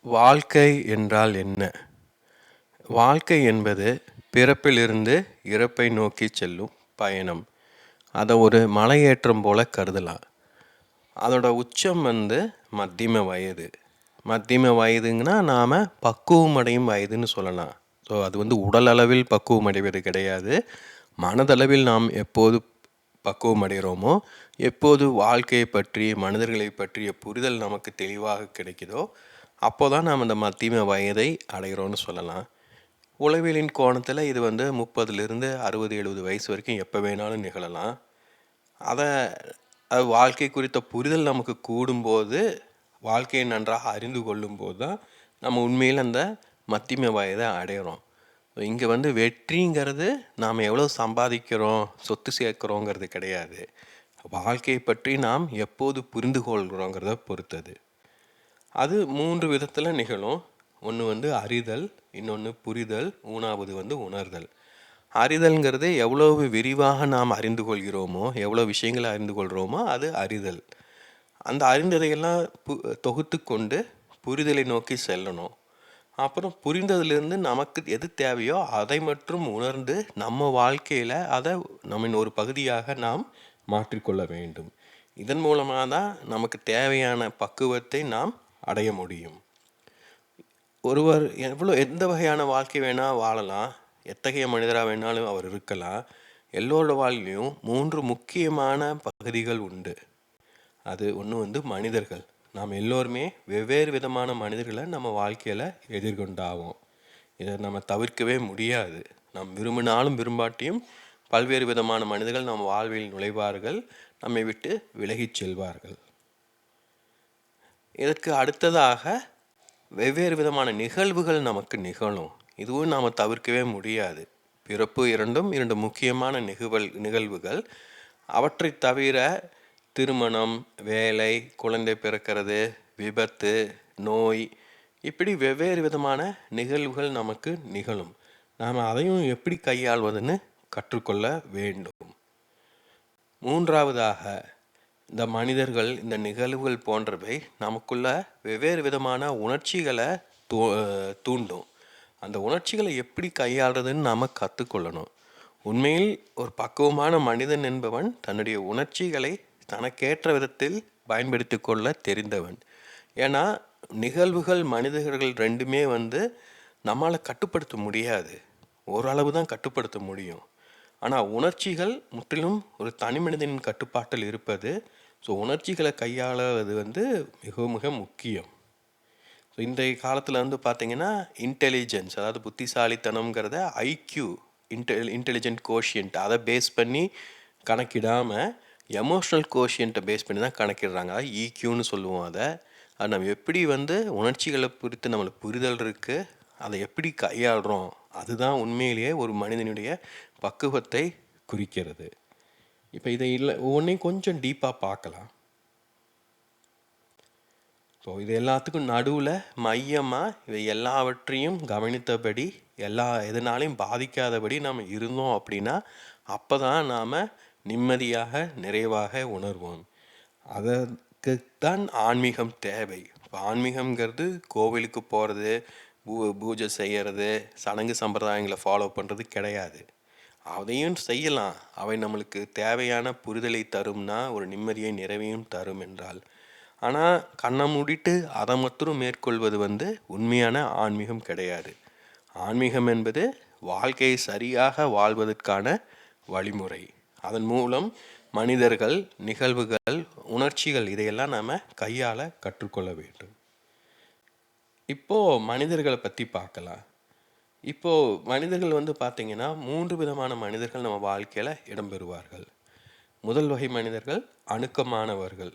வாழ்க்கை என்றால் என்ன? வாழ்க்கை என்பது பிறப்பிலிருந்து இறப்பை நோக்கி செல்லும் பயணம். அதை ஒரு மலையேற்றம் போல கருதலாம். அதோட உச்சம் வந்து மத்தியம வயது. மத்தியம வயதுங்கன்னா நாம் பக்குவம் அடையும் வயதுன்னு சொல்லலாம். ஸோ அது வந்து உடல் அளவில் பக்குவம் அடைவது கிடையாது. மனதளவில் நாம் எப்போது பக்குவம் அடைகிறோமோ, எப்போது வாழ்க்கையை பற்றி, மனிதர்களை பற்றிய புரிதல் நமக்கு தெளிவாக கிடைக்குதோ, அப்போ தான் நாம் இந்த மத்தியம வயதை அடைகிறோன்னு சொல்லலாம். உளவியலின் கோணத்தில் இது வந்து 30லிருந்து 60, 70 வயசு வரைக்கும் எப்போ வேணாலும் நிகழலாம். அதை அது வாழ்க்கை குறித்த புரிதல் நமக்கு கூடும்போது, வாழ்க்கையை நன்றாக அறிந்து கொள்ளும்போது தான், நம்ம உண்மையில் அந்த மத்தியம வயதை அடையிறோம். இங்கே வந்து வெற்றிங்கிறது நாம் எவ்வளோ சம்பாதிக்கிறோம், சொத்து சேர்க்குறோங்கிறது கிடையாது. வாழ்க்கையை பற்றி நாம் எப்போது புரிந்து கொள்கிறோங்கிறத பொறுத்தது. அது மூன்று விதத்தில் நிகழும். ஒன்று வந்து அறிதல், இன்னொன்று புரிதல், மூணாவது வந்து உணர்தல். அறிதல்ங்கிறது எவ்வளவு விரிவாக நாம் அறிந்து கொள்கிறோமோ, எவ்வளோ விஷயங்களை அறிந்து கொள்கிறோமோ அது அறிதல். அந்த அறிந்ததையெல்லாம் பு தொகுத்து கொண்டு புரிதலை நோக்கி செல்லணும். அப்புறம் புரிந்ததிலிருந்து நமக்கு எது தேவையோ அதை மட்டும் உணர்ந்து, நம்ம வாழ்க்கையில் அதை நம்மின் ஒரு பகுதியாக நாம் மாற்றிக்கொள்ள வேண்டும். இதன் மூலமாக தான் நமக்கு தேவையான பக்குவத்தை நாம் அடைய முடியும். ஒருவர் எவ்வளோ எந்த வகையான வாழ்க்கை வேணால் வாழலாம். எத்தகைய மனிதராக வேணாலும் அவர் இருக்கலாம். எல்லோரோட வாழ்விலையும் மூன்று முக்கியமான பகுதிகள் உண்டு. அது ஒன்று வந்து மனிதர்கள். நாம் எல்லோருமே வெவ்வேறு விதமான மனிதர்களை நம்ம வாழ்க்கையில் எதிர்கொண்டாவோம். இதை நம்ம தவிர்க்கவே முடியாது. நாம் விரும்பினாலும் விரும்பாட்டியும் பல்வேறு விதமான மனிதர்கள் நம் வாழ்வில் நுழைவார்கள். நம்மை விட்டு விலகிச் செல்வார்கள். இதற்கு அடுத்ததாக வெவ்வேறு விதமான நிகழ்வுகள் நமக்கு நிகழும். இதுவும் நாம் தவிர்க்கவே முடியாது. பிறப்பு இரண்டும் இரண்டு முக்கியமான நிகழ்வல் நிகழ்வுகள். அவற்றை தவிர திருமணம், வேலை, குழந்தை பிறக்கிறது, விபத்து, நோய் இப்படி வெவ்வேறு விதமான நிகழ்வுகள் நமக்கு நிகழும். நாம் அதையும் எப்படி கையாள்வதுன்னு கற்றுக்கொள்ள வேண்டும். மூன்றாவதாக இந்த மனிதர்கள், இந்த நிகழ்வுகள் போன்றவை நமக்குள்ள வெவ்வேறு விதமான உணர்ச்சிகளை தூ தூண்டும். அந்த உணர்ச்சிகளை எப்படி கையாளுறதுன்னு நாம் கற்றுக்கொள்ளணும் உண்மையில் ஒரு பக்குவமான மனிதன் என்பவன் தன்னுடைய உணர்ச்சிகளை தனக்கேற்ற விதத்தில் பயன்படுத்தி கொள்ள தெரிந்தவன். ஏன்னா, நிகழ்வுகள், மனிதர்கள் ரெண்டுமே வந்து நம்மளால் கட்டுப்படுத்த முடியாது. ஓரளவு தான் கட்டுப்படுத்த முடியும். ஆனால் உணர்ச்சிகள் முற்றிலும் ஒரு தனி மனிதனின் கட்டுப்பாட்டில் இருப்பது. ஸோ உணர்ச்சிகளை கையாளுவது வந்து மிக மிக முக்கியம். ஸோ இன்றைய காலத்தில் வந்து பார்த்திங்கன்னா இன்டெலிஜென்ஸ் அதாவது புத்திசாலித்தனம்ங்கிறத ஐக்யூ இன்டெல் இன்டெலிஜென்ட் கோஷியன்ட் அதை பேஸ் பண்ணி கணக்கிடாம, எமோஷனல் கோஷியன்ட்டை பேஸ் பண்ணி தான் கணக்கிடுறாங்க. அதாவது ஈக்யூன்னு சொல்லுவோம் அதை அது நம்ம எப்படி வந்து உணர்ச்சிகளை குறித்து நம்மளுக்கு புரிதல் இருக்குது அதை எப்படி கையாளுறோம் அதுதான் உண்மையிலேயே ஒரு மனிதனுடைய பக்குவத்தை குறிக்கிறது. இப்போ இதை இல்லை ஒவ்வொன்னையும் கொஞ்சம் டீப்பாக பார்க்கலாம். இப்போ இது எல்லாத்துக்கும் நடுவில் மையமாக இவை எல்லாவற்றையும் கவனித்தபடி, எல்லா எதனாலையும் பாதிக்காதபடி நாம் இருந்தோம் அப்படின்னா, அப்போ தான் நாம் நிம்மதியாக, நிறைவாக உணர்வோம். அதற்கு தான் ஆன்மீகம் தேவை. இப்போ ஆன்மீகம்ங்கிறது கோவிலுக்கு போகிறது பூ பூஜை செய்கிறது சடங்கு சம்பிரதாயங்களை ஃபாலோ பண்ணுறது கிடையாது. அதையும் செய்யலாம். அவை நம்மளுக்கு தேவையான புரிதலை தரும்னா, ஒரு நிம்மதியை, நிறைவையும் தரும் என்றால். ஆனால் கண்ணை மூடிட்டு அதை மட்டும் மேற்கொள்வது வந்து உண்மையான ஆன்மீகம் கிடையாது. ஆன்மீகம் என்பது வாழ்க்கையை சரியாக வாழ்வதற்கான வழிமுறை. அதன் மூலம் மனிதர்கள், நிகழ்வுகள், உணர்ச்சிகள் இதையெல்லாம் நாம் கையால் கற்றுக்கொள்ள வேண்டும். இப்போ மனிதர்களை பற்றி பார்க்கலாம். இப்போ மனிதர்கள் வந்து பார்த்தீங்கன்னா, மூன்று விதமான மனிதர்கள் நம்ம வாழ்க்கையில் இடம்பெறுவார்கள். முதல் வகை மனிதர்கள் அணுக்கமானவர்கள்.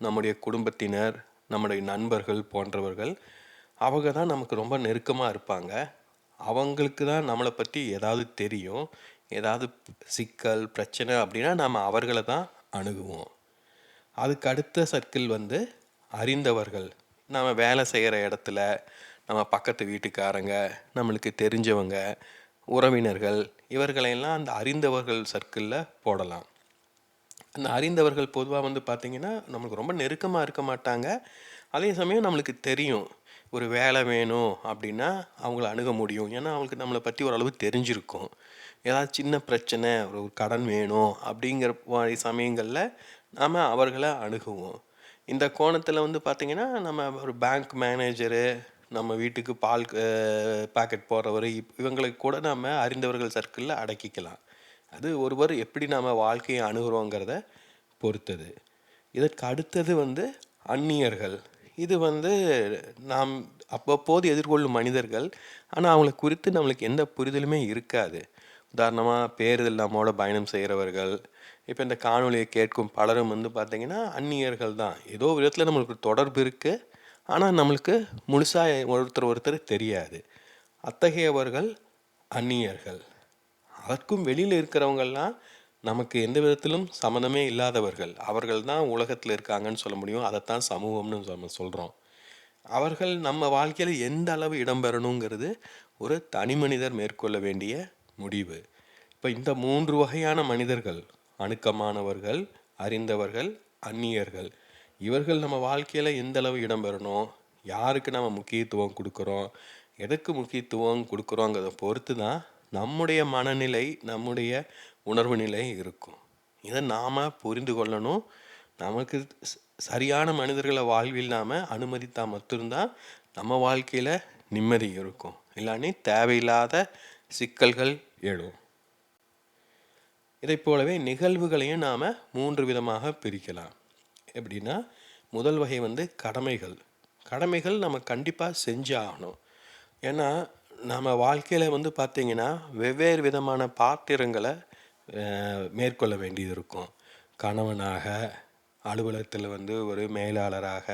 நம்முடைய குடும்பத்தினர், நம்முடைய நண்பர்கள் போன்றவர்கள். அவங்க தான் நமக்கு ரொம்ப நெருக்கமாக இருப்பாங்க. அவங்களுக்கு தான் நம்மளை பற்றி ஏதாவது தெரியும். ஏதாவது சிக்கல், பிரச்சனை அப்படின்னா நாம் அவர்களை தான் அணுகுவோம். அதுக்கு அடுத்த சர்க்கிள் வந்து அறிந்தவர்கள். நாம் வேலை செய்கிற இடத்துல, நம்ம பக்கத்து வீட்டுக்காரங்க, நம்மளுக்கு தெரிஞ்சவங்க, உறவினர்கள் இவர்களையெல்லாம் அந்த அறிந்தவர்கள் சர்க்கிளில் போடலாம். அந்த அறிந்தவர்கள் பொதுவாக வந்து பார்த்திங்கன்னா நம்மளுக்கு ரொம்ப நெருக்கமாக இருக்க மாட்டாங்க. அதே சமயம் நம்மளுக்கு தெரியும். ஒரு வேலை வேணும் அப்படின்னா அவங்கள அணுக முடியும் ஏன்னா அவங்களுக்கு நம்மளை பற்றி ஓரளவு தெரிஞ்சிருக்கும் ஏதாவது சின்ன பிரச்சனை ஒரு ஒரு கடன் வேணும் அப்படிங்கிற மாதிரி சமயங்களில் நாம் அவர்களை அணுகுவோம் இந்த கோணத்தில் வந்து பார்த்திங்கன்னா நம்ம ஒரு பேங்க் மேனேஜரு நம்ம வீட்டுக்கு பால் பாக்கெட் போடுறவர் இப் இவங்களுக்கு கூட நம்ம அறிந்தவர்கள் சர்க்கிளில் அடக்கிக்கலாம். அது ஒருவர் எப்படி நாம் வாழ்க்கையை அணுகிறோங்கிறத பொறுத்தது. இதற்கு அடுத்தது வந்து அந்நியர்கள். இது வந்து நாம் அவ்வப்போது எதிர்கொள்ளும் மனிதர்கள். ஆனால் அவங்கள குறித்து நம்மளுக்கு எந்த புரிதலுமே இருக்காது. உதாரணமாக பேருதல் நம்மோட பயணம் செய்கிறவர்கள் இப்போ இந்த காணொலியை கேட்கும் பலரும் வந்து பார்த்திங்கன்னா அந்நியர்கள் தான். ஏதோ விதத்தில் நம்மளுக்கு தொடர்பு இருக்குது ஆனால் நம்மளுக்கு முழுசாக ஒருத்தர் ஒருத்தர் தெரியாது. அத்தகையவர்கள் அந்நியர்கள். அதற்கும் வெளியில் இருக்கிறவங்கள்லாம் நமக்கு எந்த விதத்திலும் சம்மந்தமே இல்லாதவர்கள். அவர்கள் தான் உலகத்தில் இருக்காங்கன்னு சொல்ல முடியும். அதைத்தான் சமூகம்னு நம்ம சொல்கிறோம் அவர்கள் நம்ம வாழ்க்கையில் எந்த அளவு இடம்பெறணுங்கிறது ஒரு தனி மனிதர் மேற்கொள்ள வேண்டிய முடிவு. இப்போ இந்த மூன்று வகையான மனிதர்கள் அணுக்கமானவர்கள் அறிந்தவர்கள் அந்நியர்கள். இவர்கள் நம்ம வாழ்க்கையில் எந்த அளவு இடம்பெறணும் யாருக்கு நம்ம முக்கியத்துவம் கொடுக்குறோம்? எதுக்கு முக்கியத்துவம் கொடுக்குறோங்கிறத பொறுத்து தான் நம்முடைய மனநிலை நம்முடைய உணர்வு நிலை இருக்கும். இதை நாம் புரிந்து கொள்ளணும். நமக்கு சரியான மனிதர்களை வாழ்வில் நாம் அனுமதித்தால் மட்டும்தான் நம்ம வாழ்க்கையில் நிம்மதி இருக்கும். இல்லாட்டி தேவையில்லாத சிக்கல்கள் எழும். இதை போலவே நிகழ்வுகளையும் நாம் மூன்று விதமாக பிரிக்கலாம். எப்படின்னா முதல் வகை வந்து கடமைகள். கடமைகள் நம்ம கண்டிப்பாக செஞ்சு ஆகணும் ஏன்னா நம்ம வாழ்க்கையில் வந்து பார்த்திங்கன்னா வெவ்வேறு விதமான பாத்திரங்களை மேற்கொள்ள வேண்டியது இருக்கும். கணவனாக அலுவலகத்தில் வந்து ஒரு மேலாளராக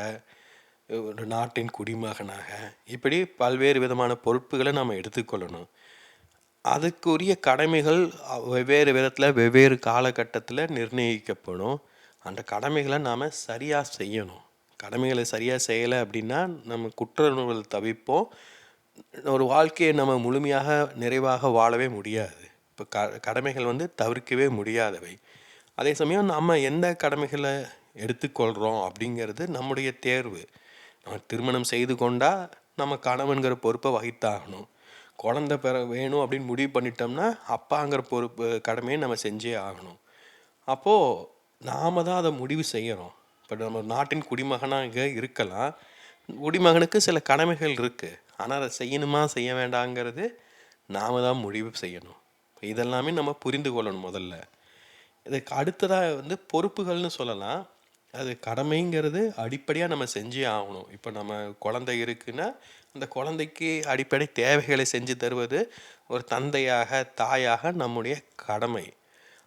ஒரு நாட்டின் குடிமகனாக இப்படி பல்வேறு விதமான பொறுப்புகளை நம்ம எடுத்துக்கொள்ளணும். அதுக்குரிய கடமைகள் வெவ்வேறு விதத்தில் வெவ்வேறு காலகட்டத்தில் நிர்ணயிக்கப்படும். அந்த கடமைகளை நாம் சரியாக செய்யணும். கடமைகளை சரியாக செய்யலை அப்படின்னா நம்ம குற்ற உணர்வுகள் தவிப்போம் ஒரு வாழ்க்கையை நம்ம முழுமையாக நிறைவாக வாழவே முடியாது. இப்போ க கடமைகள் வந்து தவிர்க்கவே முடியாதவை. அதே சமயம் நம்ம எந்த கடமைகளை எடுத்துக்கொள்கிறோம் அப்படிங்கிறது நம்முடைய தேர்வு. நம்ம திருமணம் செய்து கொண்டால் நம்ம கணவன்கிற பொறுப்பை வகித்தாகணும். குழந்த பெற வேணும் அப்படின்னு முடிவு பண்ணிட்டோம்னா அப்பாங்கிற பொறுப்பு கடமையை நம்ம செஞ்சே ஆகணும். அப்போது நாம் தான் அதை முடிவு செய்கிறோம் இப்போ நம்ம நாட்டின் குடிமகனாக இருக்கலாம். குடிமகனுக்கு சில கடமைகள் இருக்குது ஆனால் அதை செய்யணுமா செய்ய வேண்டாங்கிறது நாம் தான் முடிவு செய்யணும். இதெல்லாமே நம்ம புரிந்து கொள்ளணும் முதல்ல. இதுக்கு அடுத்ததாக வந்து பொறுப்புகள்னு சொல்லலாம். அது கடமைங்கிறது அடிப்படையாக நம்ம செஞ்சே ஆகணும். இப்போ நம்ம குழந்தை இருக்குன்னா அந்த குழந்தைக்கு அடிப்படை தேவைகளை செஞ்சு தருவது ஒரு தந்தையாக தாயாக நம்முடைய கடமை.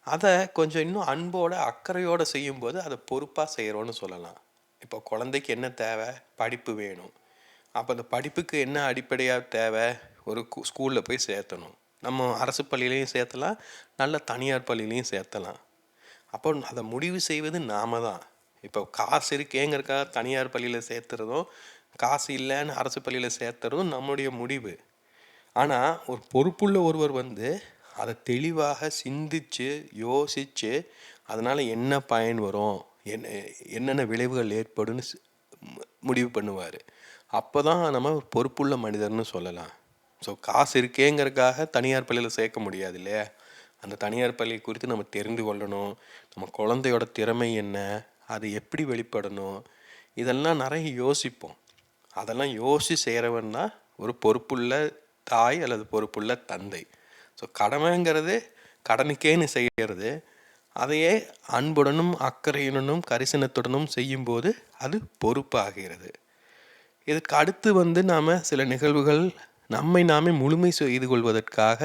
அதை கொஞ்சம் இன்னும் அன்போடு அக்கறையோடு செய்யும்போது அதை பொறுப்பாக செய்கிறோன்னு சொல்லலாம். இப்போ குழந்தைக்கு என்ன தேவை? படிப்பு வேணும். அப்போ அந்த படிப்புக்கு என்ன அடிப்படையாக தேவை? ஒரு ஸ்கூலில் போய் சேர்த்தணும். நம்ம அரசு பள்ளியிலையும் சேர்த்தலாம். நல்ல தனியார் பள்ளியிலையும் சேர்த்தலாம். அப்போ அதை முடிவு செய்வது நாம தான். இப்போ காசு இருக்கேங்கிறக்காக தனியார் பள்ளியில் சேர்த்துறதும் காசு இல்லைன்னு அரசு பள்ளியில் சேர்த்துறதும் நம்முடைய முடிவு. ஆனால் ஒரு பொறுப்புள்ள ஒருவர் வந்து அதை தெளிவாக சிந்தித்து யோசித்து அதனால் என்ன பயன் வரும்? என்ன என்னென்ன விளைவுகள் ஏற்படும்னு முடிவு பண்ணுவார். அப்போ தான் நம்ம ஒரு பொறுப்புள்ள மனிதர்னு சொல்லலாம். ஸோ காசு இருக்கேங்கிறதுக்காக தனியார் பள்ளியில் சேர்க்க முடியாது இல்லையா? அந்த தனியார் பள்ளி குறித்து நம்ம தெரிந்து கொள்ளணும். நம்ம குழந்தையோட திறமை என்ன? அது எப்படி வெளிப்படணும்? இதெல்லாம் நிறைய யோசிப்போம். அதெல்லாம் யோசி செய்கிறவன் தான் ஒரு பொறுப்புள்ள தாய் அல்லது பொறுப்புள்ள தந்தை. ஸோ கடமைங்கிறது கடனுக்கேன்னு செய்கிறது அதையே அன்புடனும் அக்கறையுடனும் கரிசனத்துடனும் செய்யும்போது அது பொறுப்பாகிறது. இதுக்கு அடுத்து வந்து நாம் சில நிகழ்வுகள் நம்மை நாமே முழுமை செய்து கொள்வதற்காக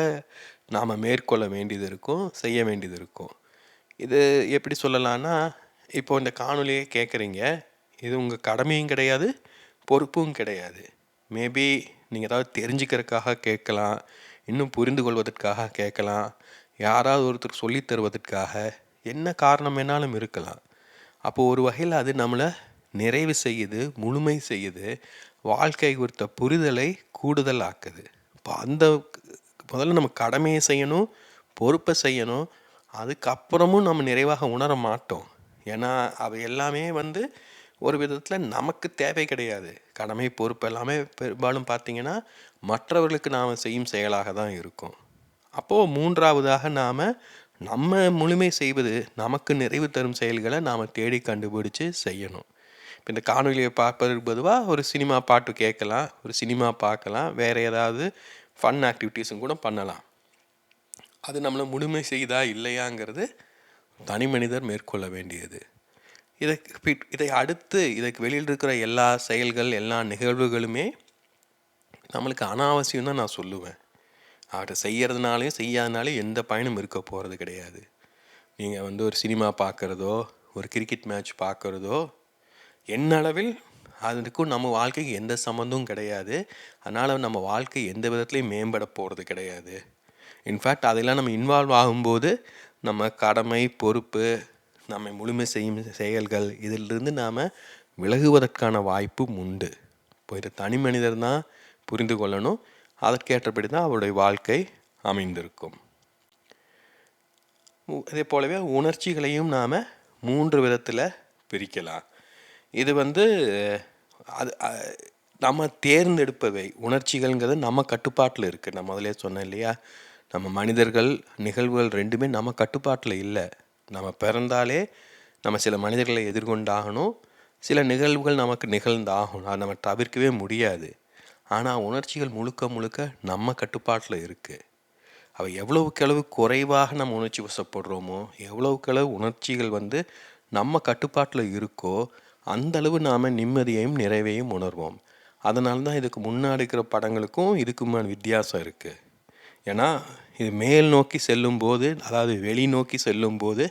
நாம் மேற்கொள்ள வேண்டியது இருக்கும் செய்ய வேண்டியது இருக்கும். இது எப்படி சொல்லலான்னா இப்போ இந்த காணொலியை கேட்குறீங்க இது உங்கள் கடமையும் கிடையாது பொறுப்பும் கிடையாது. மேபி நீங்கள் ஏதாவது தெரிஞ்சுக்கிறதுக்காக கேட்கலாம் இன்னும் புரிந்து கொள்வதற்காக கேட்கலாம். யாராவது ஒருத்தர் சொல்லி தருவதற்காக என்ன காரணம் வேணாலும் இருக்கலாம். அப்போது ஒரு வகையில் அது நம்மளை நிறைவு செய்யுது முழுமை செய்யுது வாழ்க்கை குறித்த புரிதலை கூடுதல் ஆக்குது இப்போ அந்த முதல்ல நம்ம கடமையை செய்யணும் பொறுப்பை செய்யணும் அதுக்கப்புறமும் நம்ம நிறைவாக உணர மாட்டோம். ஏன்னா அவை எல்லாமே வந்து ஒரு விதத்தில் நமக்கு தேவை கிடையாது. கடமை பொறுப்பு எல்லாமே பெரும்பாலும் பார்த்தீங்கன்னா மற்றவர்களுக்கு நாம் செய்யும் செயலாக தான் இருக்கும். அப்போது மூன்றாவதாக நாம் நம்ம முழுமை செய்வது நமக்கு நிறைவு தரும் செயல்களை நாம் தேடி கண்டுபிடிச்சு செய்யணும். இப்போ இந்த காணொலியை பார்ப்பதற்கு பொதுவாக ஒரு சினிமா பாட்டு கேட்கலாம் ஒரு சினிமா பார்க்கலாம் வேறு ஏதாவது ஃபன் ஆக்டிவிட்டீஸும் கூட பண்ணலாம். அது நம்மளை முழுமை செய்தா இல்லையாங்கிறது தனி மனிதர் மேற்கொள்ள வேண்டியது. இதை இதை அடுத்து இதுக்கு வெளியில் இருக்கிற எல்லா செயல்கள் எல்லா நிகழ்வுகளுமே நம்மளுக்கு அனாவசியம் தான் நான் சொல்லுவேன். அவரை செய்கிறதுனாலையும் செய்யாதனாலையும் எந்த பயனும் இருக்க போகிறது கிடையாது. நீங்கள் வந்து ஒரு சினிமா பார்க்குறதோ ஒரு கிரிக்கெட் மேட்ச் பார்க்குறதோ என்னளவில் அதுக்கும் நம்ம வாழ்க்கைக்கு எந்த சம்மந்தமும் கிடையாது. அதனால் நம்ம வாழ்க்கை எந்த விதத்துலையும் மேம்பட போகிறது கிடையாது. இன்ஃபேக்ட் அதெல்லாம் நம்ம இன்வால்வ் ஆகும்போது நம்ம கடமை பொறுப்பு நம்மை முழுமை செய்யும் செயல்கள் இதிலிருந்து நாம் விலகுவதற்கான வாய்ப்பும் உண்டு. இப்போ இது தனி மனிதர் தான் புரிந்து கொள்ளணும் அதற்கேற்றபடி தான் அவருடைய வாழ்க்கை அமைந்திருக்கும். இதே போலவே உணர்ச்சிகளையும் நாம் மூன்று விதத்தில் பிரிக்கலாம். இது வந்து அது நம்ம தேர்ந்தெடுப்பவை உணர்ச்சிகள்ங்கிறது நம்ம கட்டுப்பாட்டில் இருக்குது நான் முதலே சொன்னேன் இல்லையா? நம்ம மனிதர்கள் நிகழ்வுகள் ரெண்டுமே நம்ம கட்டுப்பாட்டில் இல்லை. நம்ம பிறந்தாலே நம்ம சில மனிதர்களை எதிர்கொண்டாகணும். சில நிகழ்வுகள் நமக்கு நிகழ்ந்தாகணும். அதை நம்ம தவிர்க்கவே முடியாது. ஆனால் உணர்ச்சிகள் முழுக்க முழுக்க நம்ம கட்டுப்பாட்டில் இருக்குது அவை எவ்வளவுக்கெளவு குறைவாக நம்ம உணர்ச்சி வசப்படுறோமோ எவ்வளவுக்கெளவு உணர்ச்சிகள் வந்து நம்ம கட்டுப்பாட்டில் இருக்கோ அந்தளவு நாம் நிம்மதியையும் நிறைவையும் உணர்வோம். அதனால தான் இதுக்கு முன்னாடி இருக்கிற படங்களுக்கும் இதுக்குமான வித்தியாசம் இருக்குது ஏன்னா இது மேல் நோக்கி செல்லும்போது அதாவது வெளி நோக்கி செல்லும்போது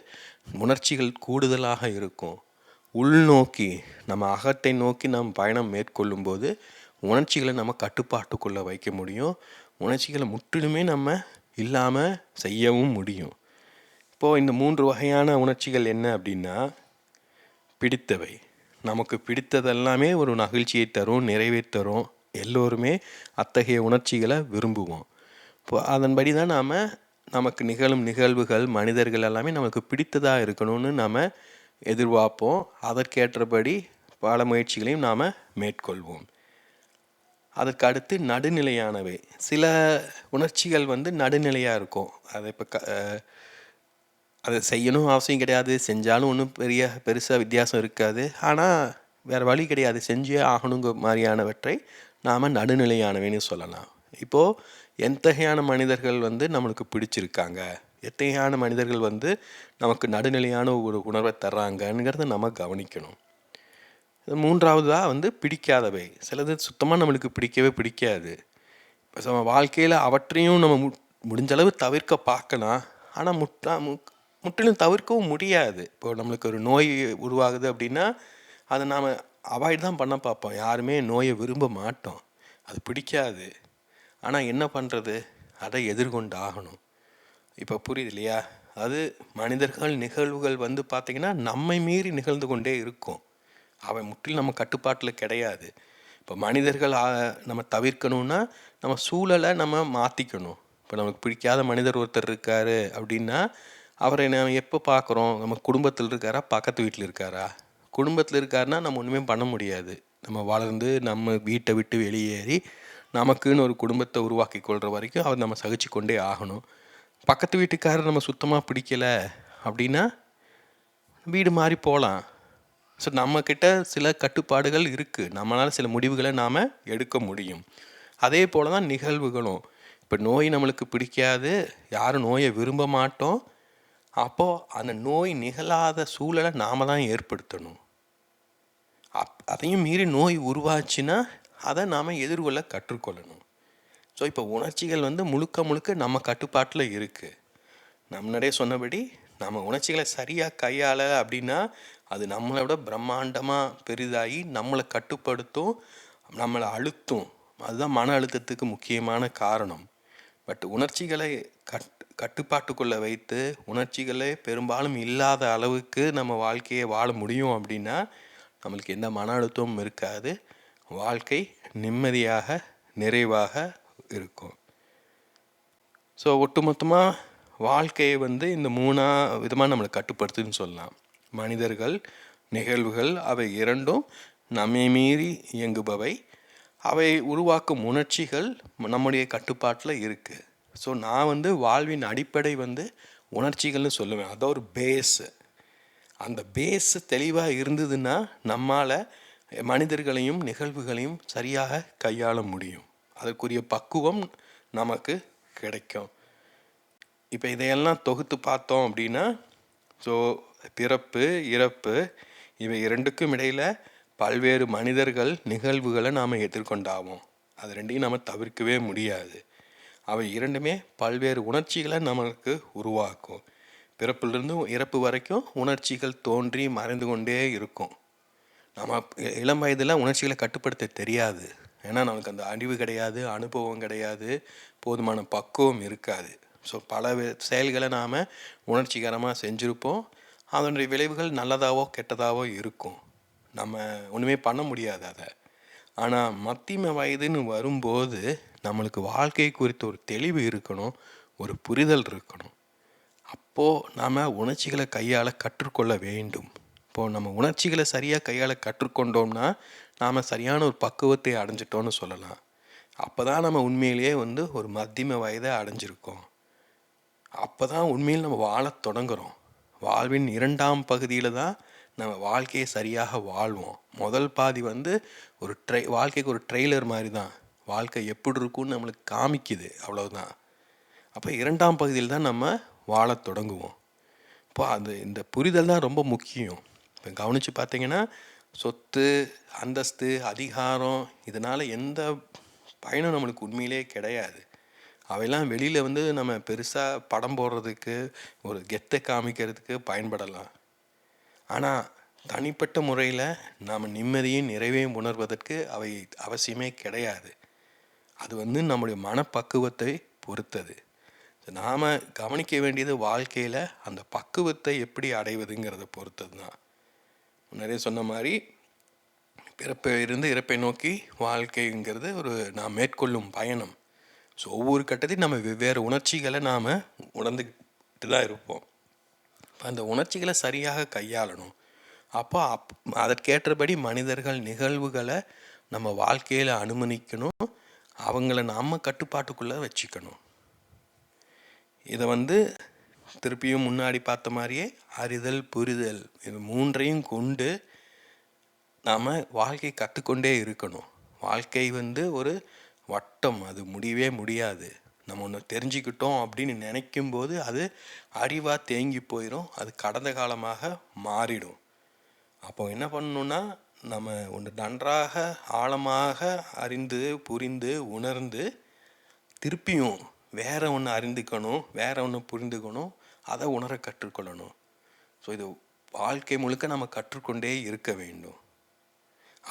உணர்ச்சிகள் கூடுதலாக இருக்கும். உள்நோக்கி நம்ம அகத்தை நோக்கி நாம் பயணம் மேற்கொள்ளும்போது உணர்ச்சிகளை நம்ம கட்டுப்பாட்டுக்குள்ளே வைக்க முடியும். உணர்ச்சிகளை முற்றிலுமே நம்ம இல்லாமல் செய்யவும் முடியும். இப்போது இந்த மூன்று வகையான உணர்ச்சிகள் என்ன அப்படின்னா பிடித்தவை. நமக்கு பிடித்ததெல்லாமே ஒரு மகிழ்ச்சியை தரும் நிறைவே தரும். எல்லோருமே அத்தகைய உணர்ச்சிகளை விரும்புவோம். இப்போ அதன்படி தான் நாம் நமக்கு நிகழும் நிகழ்வுகள் மனிதர்கள் எல்லாமே நமக்கு பிடித்ததாக இருக்கணும்னு நாம் எதிர்பார்ப்போம். அதற்கேற்றபடி பல முயற்சிகளையும் நாம் மேற்கொள்வோம். அதற்கு அடுத்து நடுநிலையானவை. சில உணர்ச்சிகள் வந்து நடுநிலையாக இருக்கும். அதை இப்போ க அதை செய்யணும் அவசியம் கிடையாது. செஞ்சாலும் ஒன்றும் பெரிய பெருசாக வித்தியாசம் இருக்காது. ஆனால் வேறு வழி கிடையாது. செஞ்சே ஆகணுங்கிற மாதிரியானவற்றை நாம் நடுநிலையானவைன்னு சொல்லலாம். இப்போது எத்தகையான மனிதர்கள் வந்து நம்மளுக்கு பிடிச்சிருக்காங்க? எத்தகையான மனிதர்கள் வந்து நமக்கு நடுநிலையான ஒரு உணர்வை தர்றாங்கங்கிறத நம்ம கவனிக்கணும். மூன்றாவதாக வந்து பிடிக்காதவை. சிலது சுத்தமாக நம்மளுக்கு பிடிக்கவே பிடிக்காது. இப்போ நம்ம வாழ்க்கையில் அவற்றையும் நம்ம மு முடிஞ்சளவு தவிர்க்க பார்க்கலாம் ஆனால் முட்டா மு முற்றிலும் தவிர்க்கவும் முடியாது. இப்போ நம்மளுக்கு ஒரு நோய் உருவாகுது அப்படின்னா அதை நாம் அவாய்ட் தான் பண்ண பார்ப்போம். யாருமே நோயை விரும்ப மாட்டோம். அது பிடிக்காது. ஆனால் என்ன பண்ணுறது அதை எதிர்கொண்டு ஆகணும். இப்போ புரியுது இல்லையா? அது மனிதர்கள் நிகழ்வுகள் வந்து பார்த்திங்கன்னா நம்மை மீறி நிகழ்ந்து கொண்டே இருக்கும். அவன் முற்றிலும் நம்ம கட்டுப்பாட்டில் கிடையாது. இப்போ மனிதர்கள் நம்ம தவிர்க்கணும்னா நம்ம சூழலை நம்ம மாற்றிக்கணும் இப்போ நமக்கு பிடிக்காத மனிதர் ஒருத்தர் இருக்கார் அப்படின்னா அவரை நம்ம எப்போ பார்க்குறோம் நம்ம குடும்பத்தில் இருக்காரா? பக்கத்து வீட்டில் இருக்காரா? குடும்பத்தில் இருக்காருன்னா நம்ம ஒன்றுமே பண்ண முடியாது. நம்ம வளர்ந்து நம்ம வீட்டை விட்டு வெளியேறி நமக்குன்னு ஒரு குடும்பத்தை உருவாக்கி கொள்கிற வரைக்கும் அவர் நம்ம சகிச்சு கொண்டே ஆகணும். பக்கத்து வீட்டுக்காரர் நம்ம சுத்தமாக பிடிக்கலை அப்படின்னா வீடு மாறி போகலாம் ஸோ நம்மக்கிட்ட சில கட்டுப்பாடுகள் இருக்குது நம்மளால் சில முடிவுகளை நாம் எடுக்க முடியும். அதே போல் தான் நிகழ்வுகளும். இப்போ நோய் நம்மளுக்கு பிடிக்காது. யாரும் நோயை விரும்ப மாட்டோம். அப்போது அந்த நோய் நிகழாத சூழலை நாம் தான் ஏற்படுத்தணும். அப் அதையும் மீறி நோய் உருவாச்சுன்னா அதை நாம் எதிர்கொள்ள கற்றுக்கொள்ளணும். ஸோ இப்போ உணர்ச்சிகள் வந்து முழுக்க முழுக்க நம்ம கட்டுப்பாட்டில் இருக்குது நம்மளே சொன்னபடி நம்ம உணர்ச்சிகளை சரியாக கையாள அப்படின்னா அது நம்மளை விட பிரம்மாண்டமாக பெரிதாகி நம்மளை கட்டுப்படுத்தும் நம்மளை அழுத்தும். அதுதான் மன அழுத்தத்துக்கு முக்கியமான காரணம். பட் உணர்ச்சிகளை கட் கட்டுப்பாட்டுக்குள்ளே வைத்து உணர்ச்சிகளே பெரும்பாலும் இல்லாத அளவுக்கு நம்ம வாழ்க்கையை வாழ முடியும் அப்படின்னா நம்மளுக்கு எந்த மன அழுத்தமும் இருக்காது. வாழ்க்கை நிம்மதியாக நிறைவாக இருக்கும். ஸோ ஒட்டுமொத்தமாக வாழ்க்கையை வந்து இந்த மூணா விதமாக நம்மளை கட்டுப்படுத்துன்னு சொல்லலாம். மனிதர்கள் நிகழ்வுகள் அவை இரண்டும் நம்மை மீறி இயங்குபவை. அவை உருவாக்கும் உணர்ச்சிகள் நம்முடைய கட்டுப்பாட்டில் இருக்குது ஸோ நான் வந்து வாழ்வின் அடிப்படை வந்து உணர்ச்சிகள்னு சொல்லுவேன். அதோ ஒரு பேஸு அந்த பேஸ் தெளிவாக இருந்ததுன்னா நம்மால் மனிதர்களையும் நிகழ்வுகளையும் சரியாக கையாள முடியும். அதற்குரிய பக்குவம் நமக்கு கிடைக்கும். இப்போ இதையெல்லாம் தொகுத்து பார்த்தோம் அப்படின்னா ஸோ பிறப்பு இறப்பு இவை இரண்டுக்கும் இடையில் பல்வேறு மனிதர்கள் நிகழ்வுகளை நாம் எதிர்கொண்டாவோம். அது ரெண்டையும் நம்ம தவிர்க்கவே முடியாது. அவை இரண்டுமே பல்வேறு உணர்ச்சிகளை நமக்கு உருவாக்கும். பிறப்பிலிருந்து இறப்பு வரைக்கும் உணர்ச்சிகள் தோன்றி மறைந்து கொண்டே இருக்கும். நம்ம இளம் வயதில் உணர்ச்சிகளை கட்டுப்படுத்த தெரியாது. ஏன்னா நமக்கு அந்த அறிவு கிடையாது அனுபவம் கிடையாது போதுமான பக்குவம் இருக்காது. ஸோ பல செயல்களை நாம் உணர்ச்சிகரமாக செஞ்சுருப்போம். அதனுடைய விளைவுகள் நல்லதாவோ கெட்டதாவோ இருக்கும். நம்ம ஒன்றுமே பண்ண முடியாது அதை. ஆனால் மத்தியம வயதுன்னு வரும்போது நம்மளுக்கு வாழ்க்கை குறித்த ஒரு தெளிவு இருக்கணும் ஒரு புரிதல் இருக்கணும். அப்போது நாம் உணர்ச்சிகளை கையாள கற்றுக்கொள்ள வேண்டும். இப்போது நம்ம உணர்ச்சிகளை சரியாக கையாள கற்றுக்கொண்டோம்னா நாம் சரியான ஒரு பக்குவத்தை அடைஞ்சிட்டோம்னு சொல்லலாம். அப்போ தான் நம்ம உண்மையிலேயே வந்து ஒரு மத்தியம வயதை அடைஞ்சிருக்கோம். அப்போ தான் உண்மையில் நம்ம வாழத் தொடங்குகிறோம் வாழ்வின் இரண்டாம் பகுதியில் தான் நம்ம வாழ்க்கையை சரியாக வாழ்வோம். முதல் பாதி வந்து ஒரு ட்ரை வாழ்க்கைக்கு ஒரு ட்ரெய்லர் மாதிரி தான். வாழ்க்கை எப்படி இருக்கும்னு நம்மளுக்கு காமிக்குது அவ்வளவுதான். அப்போ இரண்டாம் பகுதியில் தான் நம்ம வாழத் தொடங்குவோம். இப்போ அது இந்த புரிதல் தான் ரொம்ப முக்கியம். இப்போ கவனித்து பார்த்தீங்கன்னா சொத்து அந்தஸ்து அதிகாரம் இதனால் எந்த பயனும் நம்மளுக்கு உண்மையிலே கிடையாது. அவையெல்லாம் வெளியில் வந்து நம்ம பெருசாக படம் போடுறதுக்கு ஒரு கெத்தை காமிக்கிறதுக்கு பயன்படலாம். ஆனால் தனிப்பட்ட முறையில் நாம் நிம்மதியும் நிறைவையும் உணர்வதற்கு அவை அவசியமே கிடையாது. அது வந்து நம்முடைய மனப்பக்குவத்தை பொறுத்தது. நாம் கவனிக்க வேண்டியது வாழ்க்கையில் அந்த பக்குவத்தை எப்படி அடைவதுங்கிறத பொறுத்தது தான் முன்னாடியே சொன்ன மாதிரி பிறப்பை இருந்து இறப்பை நோக்கி வாழ்க்கைங்கிறது ஒரு நாம் மேற்கொள்ளும் பயணம். ஸோ ஒவ்வொரு கட்டத்தையும் நம்ம வெவ்வேறு உணர்ச்சிகளை நாம் உணர்ந்துக்கிட்டு தான் இருப்போம். அந்த உணர்ச்சிகளை சரியாக கையாளணும். அப்போ அப் அதற்கேற்றபடி மனிதர்கள் நிகழ்வுகளை நம்ம வாழ்க்கையில் அனுமதிக்கணும் அவங்கள நாம் கட்டுப்பாட்டுக்குள்ளே வச்சுக்கணும். இதை வந்து திருப்பியும் முன்னாடி பார்த்த மாதிரியே அறிதல் புரிதல் இது மூன்றையும் கொண்டு நாம் வாழ்க்கை கற்றுக்கொண்டே இருக்கணும். வாழ்க்கை வந்து ஒரு வட்டம் அது முடியவே முடியாது. நம்ம ஒன்று தெரிஞ்சுக்கிட்டோம் அப்படின்னு நினைக்கும் போது அது அறிவாக தேங்கி போயிடும் அது கடந்த காலமாக மாறிடும். அப்போ என்ன பண்ணணுன்னா நம்ம ஒன்று நன்றாக ஆழமாக அறிந்து புரிந்து உணர்ந்து திருப்பியும் வேற ஒன்று அறிந்துக்கணும் வேற ஒன்று புரிந்துக்கணும் அதை உணர கற்றுக்கொள்ளணும். ஸோ இது வாழ்க்கை முழுக்க நம்ம கற்றுக்கொண்டே இருக்க வேண்டும்.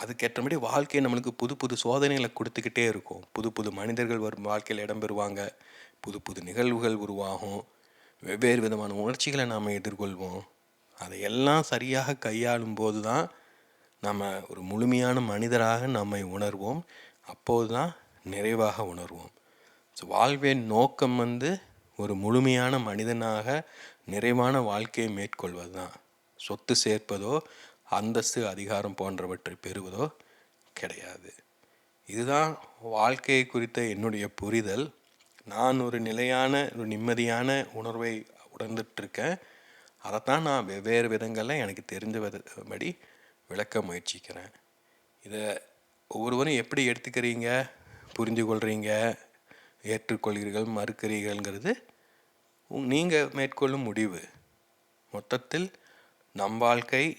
அதுக்கேற்றபடி வாழ்க்கை நம்மளுக்கு புது புது சோதனைகளை கொடுத்துக்கிட்டே இருக்கும். புது புது மனிதர்கள் வரும் வாழ்க்கையில் இடம்பெறுவாங்க புது புது நிகழ்வுகள் உருவாகும். வெவ்வேறு விதமான உணர்ச்சிகளை நாம் எதிர்கொள்வோம். அதையெல்லாம் சரியாக கையாளும் போது தான் நம்ம ஒரு முழுமையான மனிதராக நம்மை உணர்வோம். அப்போது தான் நிறைவாக உணர்வோம். ஸோ வாழ்வின் நோக்கம் வந்து ஒரு முழுமையான மனிதனாக நிறைவான வாழ்க்கையை மேற்கொள்வது தான். சொத்து சேர்ப்பதோ அந்தஸ்து அதிகாரம் போன்றவற்றை பெறுவதோ கிடையாது. இதுதான் வாழ்க்கை குறித்த என்னுடைய புரிதல். நான் ஒரு நிலையான ஒரு நிம்மதியான உணர்வை உணர்ந்துட்டுருக்கேன். அதைத்தான் நான் வெவ்வேறு விதங்களில் எனக்கு தெரிஞ்ச விதபடி விளக்க முயற்சிக்கிறேன். இதை ஒவ்வொருவரும் எப்படி எடுத்துக்கிறீங்க? புரிஞ்சு கொள்கிறீங்க ஏற்றுக்கொள்கிறீர்கள்? மறுக்கிறீர்கள்ங்கிறது நீங்கள் மேற்கொள்ளும் முடிவு. மொத்தத்தில் நம் வாழ்க்கை